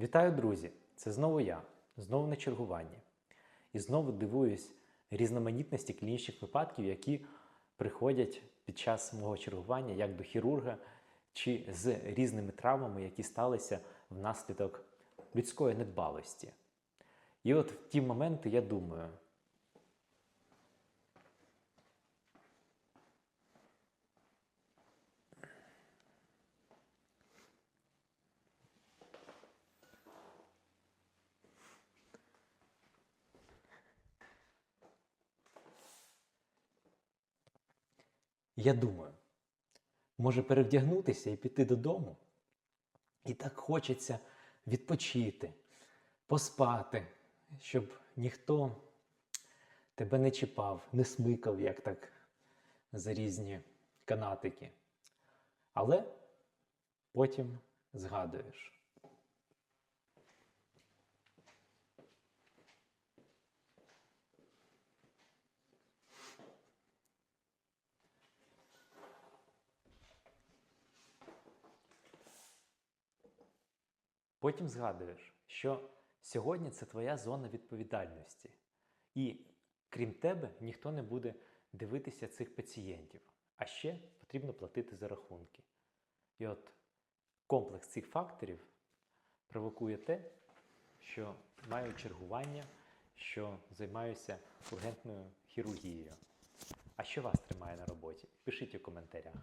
Вітаю, друзі! Це знову я, знову на чергуванні. І знову дивуюсь різноманітності клінічних випадків, які приходять під час мого чергування як до хірурга, чи з різними травмами, які сталися внаслідок людської недбалості. І от в ті моменти я думаю, я думаю, може перевдягнутися і піти додому. І так хочеться відпочити, поспати, щоб ніхто тебе не чіпав, не смикав, як так за різні канатики. Але потім згадуєш. Потім згадуєш, що сьогодні це твоя зона відповідальності. І крім тебе, ніхто не буде дивитися цих пацієнтів. А ще потрібно платити за рахунки. І от комплекс цих факторів провокує те, що маю чергування, що займаюся ургентною хірургією. А що вас тримає на роботі? Пишіть у коментарях.